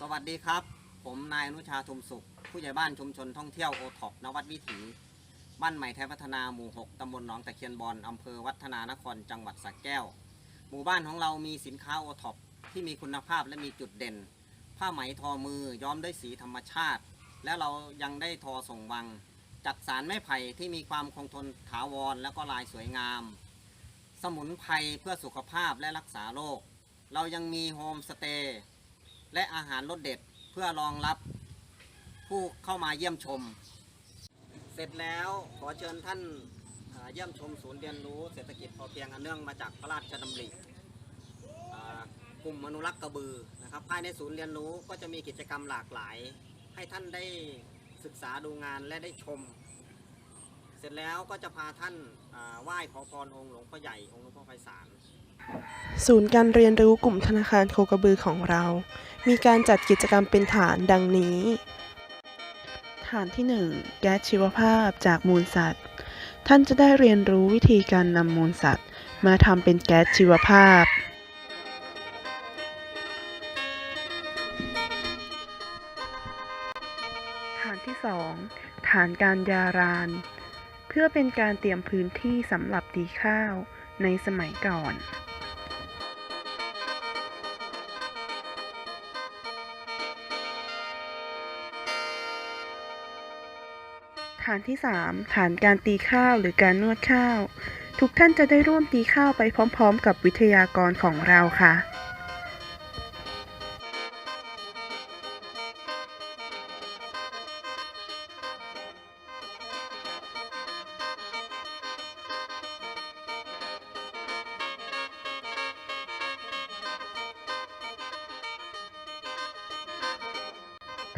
สวัสดีครับ ผมนายอนุชาทุมสุข ผู้ใหญ่บ้านชุมชนท่องเที่ยวโอท็อปนวัดวิถี บ้านใหม่ไทยพัฒนาหมู่ 6 ตำบลหนองตะเคียนบอลอำเภอวัฒนานคร จังหวัดสระแก้ว หมู่บ้านของเรามีสินค้าโอท็อปที่มีคุณภาพและมีจุดเด่น ผ้าไหมทอมือย้อมด้วยสีธรรมชาติ และเรายังได้ทอส่งวังจากสารไม้ไผ่ที่มีความคงทนถาวร และก็ลายสวยงาม สมุนไพรเพื่อสุขภาพและรักษาโรคเรายังมีโฮมสเตย์ และอาหารรสเด็ดเพื่อรองรับผู้เข้ามาเยี่ยมชม เสร็จแล้วขอเชิญท่านเยี่ยมชมศูนย์เรียนรู้เศรษฐกิจพอเพียงอันเนื่องมาจากพระราชดำริกลุ่มอนุรักษ์กระบือนะครับภายในศูนย์เรียนรู้ก็จะมีกิจกรรมหลากหลาย ให้ท่านได้ศึกษาดูงานและได้ชม เสร็จแล้วก็จะพาท่านไหว้ขอพรองค์หลวงพ่อใหญ่องค์หลวงพ่อไพศาล ศูนย์การเรียนรู้กลุ่มธนาคารโคกระบือของเรา มีการจัดกิจกรรมเป็นฐานดังนี้ ฐานที่ 1 แก๊สชีวภาพจากมูลสัตว์ ท่านจะได้เรียนรู้วิธีการนำมูลสัตว์ มาทำเป็นแก๊สชีวภาพ ฐานที่ 2 ฐานการยาราน เพื่อเป็นการเตรียมพื้นที่สำหรับตีข้าว ในสมัยก่อนฐานที่ 3 ฐานการตีข้าวหรือการนวดข้าว ทุกท่านจะได้ร่วมตีข้าวไปพร้อม ๆ กับวิทยากรของเราค่ะ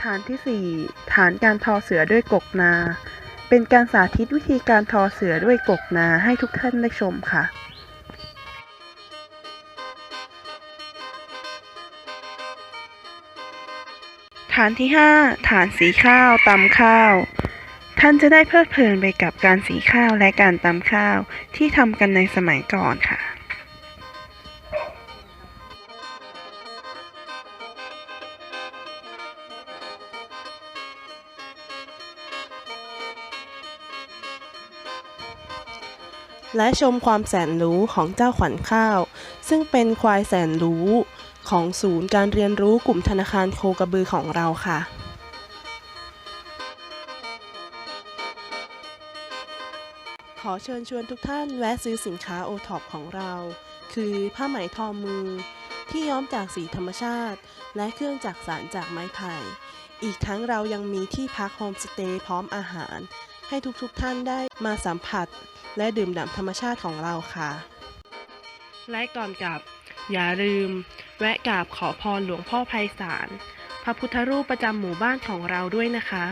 ฐานที่ 4 ฐานการทอเสือด้วยกกนา เป็นการสาธิตวิธีการทอเสือด้วยกกนาให้ทุกท่านได้ชมค่ะฐานที่ 5 ฐานสีข้าวตำข้าว ท่านจะได้เพลิดเพลินไปกับการสีข้าวและการตำข้าวที่ทำกันในสมัยก่อนค่ะ และชมความแสนรู้ของเจ้าขวัญข้าว ซึ่งเป็นควายแสนรู้ของศูนย์การเรียนรู้กลุ่มธนาคารโคกระบือของเราค่ะขอเชิญชวนทุกท่านแวะซื้อสินค้าโอท็อปของเรา คือผ้าไหมทอมือ ที่ย้อมจากสีธรรมชาติ และเครื่องจักสานจากไม้ไผ่ อีกทั้งเรายังมีที่พักโฮมสเตย์พร้อมอาหาร ให้ทุกๆทท่านได้มาสัมผัส และดื่มด่ำธรรมชาติของเราค่ะ และก่อนกลับ อย่าลืม แวะกราบขอพรหลวงพ่อไพศาลพระพุทธรูปประจำหมู่บ้านของเราด้วยนะคะ